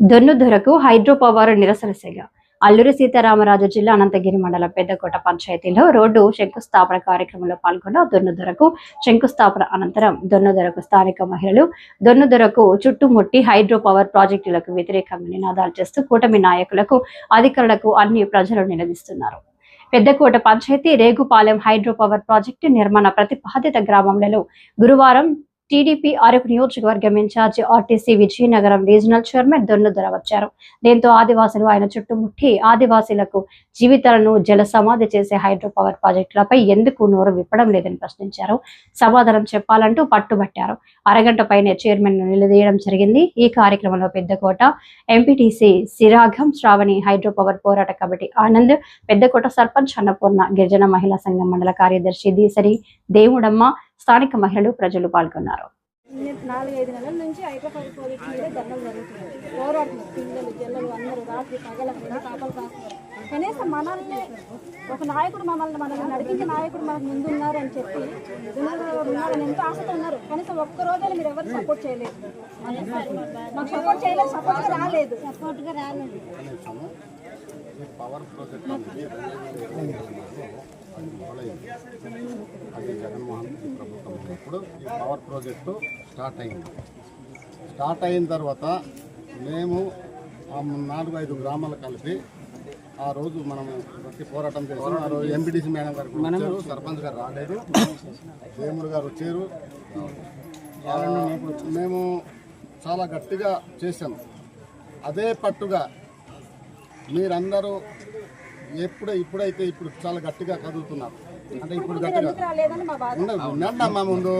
దొన్నుధురకు hydro power నిరసన సెగ అల్లూరి సీతారామరాజు జిల్లా అనంతగిరి మండలం పెద్దకోట పంచాయతీలో రోడ్డు శంకుస్థాపన కార్యక్రమంలో పాల్గొన్న దొన్నుదొరకు శంకుస్థాపన అనంతరం దొన్నుదొరకు స్థానిక మహిళలు దొన్నుదొరకు చుట్టుముట్టి హైడ్రో పవర్ ప్రాజెక్టులకు వ్యతిరేకంగా నినాదాలు చేస్తూ కూటమి నాయకులకు అధికారులకు అన్ని ప్రజలు నిలదీస్తున్నారు Peddakota panchayat Regupalem hydro power project నిర్మాణ ప్రతిపాదిత గ్రామంలో గురువారం టీడీపీ అరకు నియోజకవర్గం in charge RTC Vizianagaram regional chairman Donnudora వచ్చారు. దీంతో ఆదివాసులు ఆయన చుట్టుముట్టి ఆదివాసీలకు జీవితాలను జల సమాధి చేసే హైడ్రో పవర్ ప్రాజెక్టులపై ఎందుకు నోరు విప్పడం లేదని ప్రశ్నించారు. సమాధానం చెప్పాలంటూ పట్టుబట్టారు. అరగంట పైనే చైర్మన్ను నిలదీయడం జరిగింది. ఈ కార్యక్రమంలో Peddakota MPTC Siragam Shravani hydro power పోరాట కమిటీ ఆనంద్ పెద్దకోట సర్పంచ్ అన్నపూర్ణ గిరిజన మహిళా సంఘం మండల కార్యదర్శి దీసరి దేవుడమ్మ స్థానిక మహిళలు ప్రజలు పాల్గొన్నారు. నాలుగైదు నెలల నుంచి హైదరాబాద్ ప్రాజెక్ట్ మీద ధర్నాలు జరుగుతున్నాయి పోరాడుతున్నారు పిల్లలు జిల్లలు అందరూ రాత్రి పగల కాపలు కాస్తున్నారు. కనీసం మనల్ని ఒక నాయకుడు మమ్మల్ని మనల్ని నడిపించే నాయకుడు మనకు ముందు ఉన్నారు అని చెప్పి ఉన్నారు ఉన్నారని ఎంతో ఆశతో ఉన్నారు. కనీసం ఒక్క రోజైనా మీరు ఎవరు సపోర్ట్ చేయలేదు. మాకు సపోర్ట్ చేయలేదు సపోర్ట్గా రాలేదు. సపోర్ట్గా రాలేదు. పవర్ అది మొదలైంది. అది జగన్మోహన్ రెడ్డి ప్రభుత్వం ఉన్నప్పుడు ఈ పవర్ ప్రాజెక్టు స్టార్ట్ అయింది. స్టార్ట్ అయిన తర్వాత మేము ఆ నాలుగు ఐదు గ్రామాలు కలిపి ఆ రోజు మనం గట్టి పోరాటం చేసాం ఆ రోజు ఎంపీడీసీ మేడం గారు వచ్చారు. సర్పంచ్ గారు రాలేదు. దేవుడు గారు వచ్చారు. మేము చాలా గట్టిగా చేసాం అదే పట్టుగా మీరందరూ ఎప్పుడ ఇప్పుడైతే ఇప్పుడు చాలా గట్టిగా కదులుతున్నారు. అంటే ఇప్పుడు ముందు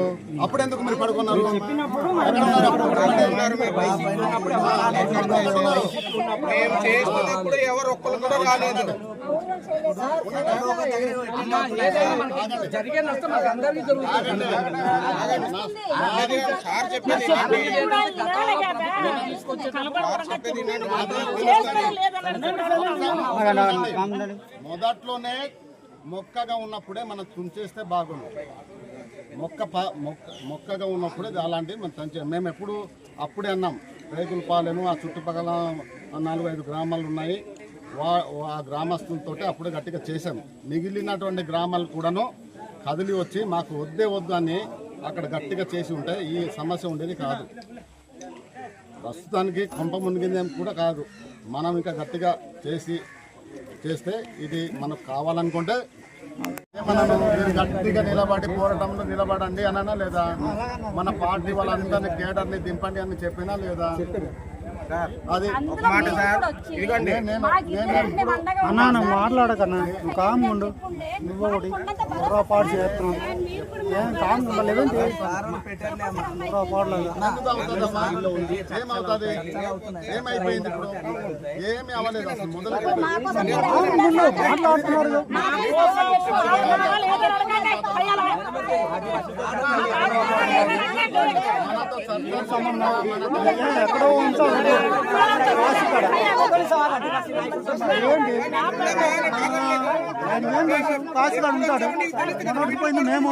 అప్పుడు ఎందుకు మీరు పడుకున్నారు చేసినప్పుడు ఎవరు ఒక్కరు కూడా రాలేదు జరిగే నష్టం మాకు అందరికీ జరుగుతుంది సార్ చెప్పేది మొదట్లోనే మొక్కగా ఉన్నప్పుడే మనం తుంచేస్తే బాగుంది మొక్క ప- మొక్క మొక్కగా ఉన్నప్పుడే అలాంటివి మనం తుంచే మేము ఎప్పుడు అప్పుడే అన్నాం రేగుల పాలెను ఆ చుట్టుపక్కల నాలుగు ఐదు గ్రామాలు ఉన్నాయి వా ఆ గ్రామస్తులతో అప్పుడే గట్టిగా చేశాం. మిగిలినటువంటి గ్రామాలు కూడాను కదిలి వచ్చి మాకు వద్దే వద్దు అని అక్కడ గట్టిగా చేసి ఉంటే ఈ సమస్య ఉండేది కాదు. ప్రస్తుతానికి కొంప మునిగిందేం కూడా కాదు. మనం ఇంకా గట్టిగా చేసి చేస్తే ఇది మనకు కావాలనుకుంటే మనం మీరు గట్టిగా నిలబడి పోరాటంలో నిలబడండి అననా లేదా? మన పార్టీ వాళ్ళందరినీ కేడర్ని దింపండి అని చెప్పినా లేదా? అన్నా నువ్వు మాట్లాడకన్నా నువ్వు కామ్ ఉండు. నువ్వు ఒకటి భరోసా పొరపాటు చేస్తున్నావు. ఏం కామ్? ఏమవుతుంది ఏమైపోయింది ఇప్పుడు? ఏమి అవ్వలేదు అసలు మొదలు మాట్లాడుతున్నారు? ఎక్కడో ఉంచాలి రాసికాడ ఏంటి ఉంటాడు మనోడికి పోయింది మేము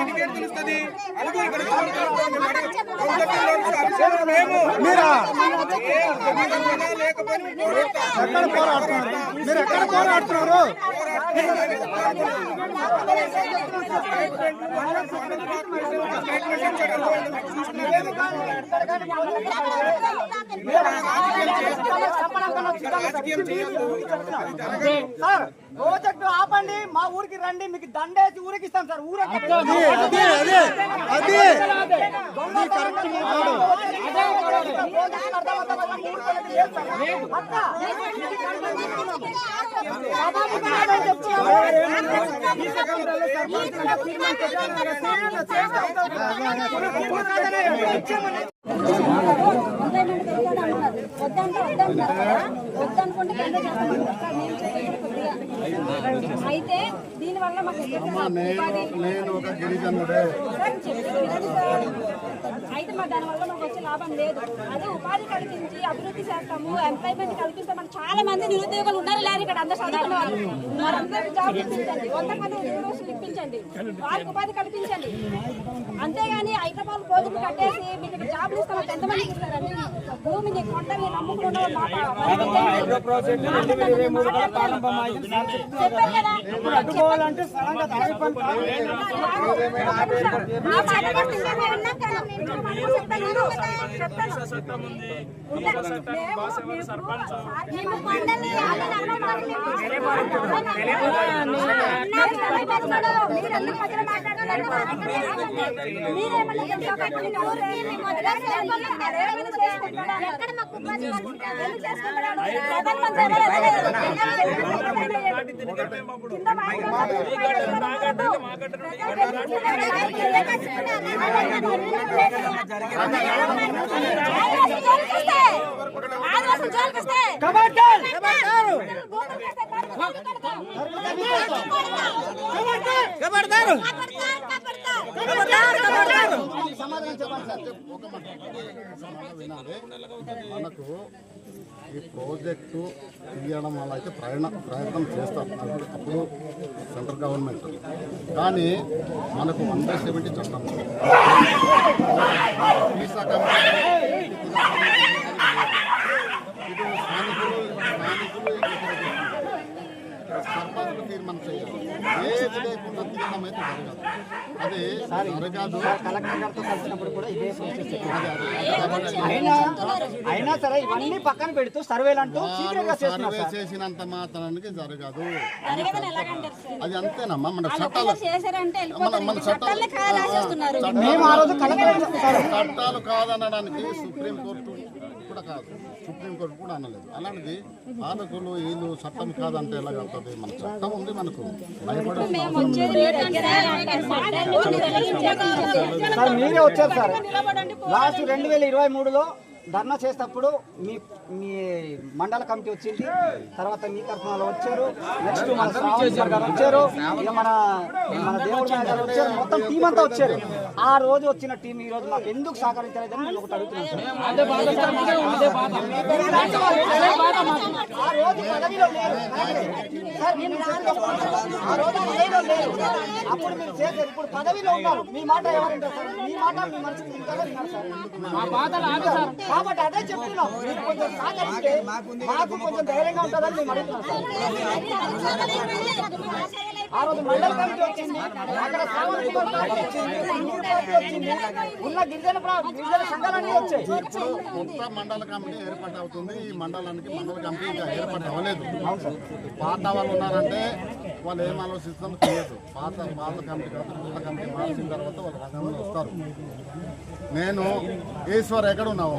మీరా ఎక్కడ పోరాడుతున్నారు మీరు ఎక్కడ పోరాడుతున్నారు సార్ ప్రాజెక్టు ఆపండి మా ఊరికి రండి మీకు దండేసి ఊరికి ఇస్తాం సార్ ఊరే అదే అదే అదే అదే అది కరెక్ట్ మాట్లాడు ఎంప్లాయ్మెంట్ పెరిగాడు అంటున్నారు. వద్దంటే వద్దంటున్నారు కదా. వద్దనుకుంటే కింద చేస్తాం. అయితే దీనివల్ల నేను నేను ఒక గిరిజనుడే. అయితే మా దానివల్ల మాకు వచ్చే లాభం లేదు. అదే ఉపాధి కల్పించి అభివృద్ధి చేస్తాము ఎంప్లాయ్మెంట్ కల్పిస్తామని చాలా మంది నిరుద్యోగులు ఉన్నారు. లేరు ఇక్కడ అందరు చదువుకున్న వాళ్ళు. వారందరికీ జాబ్ ఇప్పించండి. వంద మంది యూనివర్సిటీలు ఇప్పించండి. వారికి ఉపాధి కల్పించండి. అంతేగాని హైదరాబాద్ ప్రాజెక్టు కట్టేసి మీకు జాబ్లు ఇస్తామని ఎంతమందికి ఇస్తారండి భూమిని కొండని నమ్ముకున్న చెప్పాను కదా. ఇప్పుడు సడన్గా దాని కాదు. సమాధానం చెప్పండి సార్. ఒక సమాధానం వినాలి మనకు ఈ ప్రాజెక్టు తీయడం వల్ల అయితే ప్రయాణ ప్రయత్నం చేస్తాం అప్పుడు అప్పుడు సెంట్రల్ గవర్నమెంట్ కానీ మనకు వన్ బై సెవెంటీ చట్టం Thank you. ఏది అయితే జరగదు అది జరగదు కలెక్టర్ గారితో కలిసినప్పుడు కూడా ఇదే అయినా సరే ఇవన్నీ పక్కన పెడుతూ సర్వేలు అంటూ సర్వే చేసినంత మాత్రానికి జరగదు అది అంతేనమ్మా మన చట్టాలు మన చట్టాలు చట్టాలు- కాదనడానికి సుప్రీం కోర్టు కూడా కాదు సుప్రీం కోర్టు కూడా అనలేదు అలాంటిది పాలకులు వీళ్ళు చట్టం కాదంటే ఎలా అవుతుంది మన చట్టం ఉంది మనకు భయపడాల్సిన సార్ మీరే వచ్చారు సార్. లాస్ట్ రెండు వేల ఇరవై మూడులో ధర్నా చేసేటప్పుడు మీ మీ మండల కమిటీ వచ్చింది. తర్వాత మీ తరఫున వాళ్ళు వచ్చారు. నెక్స్ట్ మన శ్రావణ్ సార్ గారు వచ్చారు. ఇక మన మన దేవుడు గారు వచ్చారు. మొత్తం టీం అంతా వచ్చారు. ఆ రోజు వచ్చిన టీం ఈ రోజు మాకు ఎందుకు సహకరించలేదని నేను ఒకటి అడుగుతున్నాను అప్పుడు మీరు చేశారు ఇప్పుడు పదవిలో ఉన్నారు. మీ మాట సార్? మీ మాట మీ మనసుకు సార్? మా బాధలు సార్. కాబట్టి అదే చెప్తున్నాం మీరు కొంచెం సహకరిస్తే మాకు కొంచెం ధైర్యంగా ఉంటుందని మేము అడుగుతున్నాం సార్ ఆ రోజు మండల కమిటీ వచ్చింది అక్కడ కుమార్ పార్టీ వచ్చింది హిందూ పార్టీ వచ్చింది ఉన్న గిరిజన గిరిజన సంఘాలన్నీ వచ్చాయి ఇప్పుడు కొత్త మండల కమిటీ ఏర్పాటు అవుతుంది ఈ మండలానికి మండల కమిటీ ఇంకా ఏర్పాటు అవ్వలేదు పాత వాళ్ళు ఉన్నారంటే వాళ్ళు ఏం ఆలోచిస్తారో తెలియదు పాత పాత కమిటీ కాదు కొత్త కమిటీ మార్చిన తర్వాత వాళ్ళు రంగంలో వస్తారు నేను ఈశ్వర్ ఎక్కడ ఉన్నావు?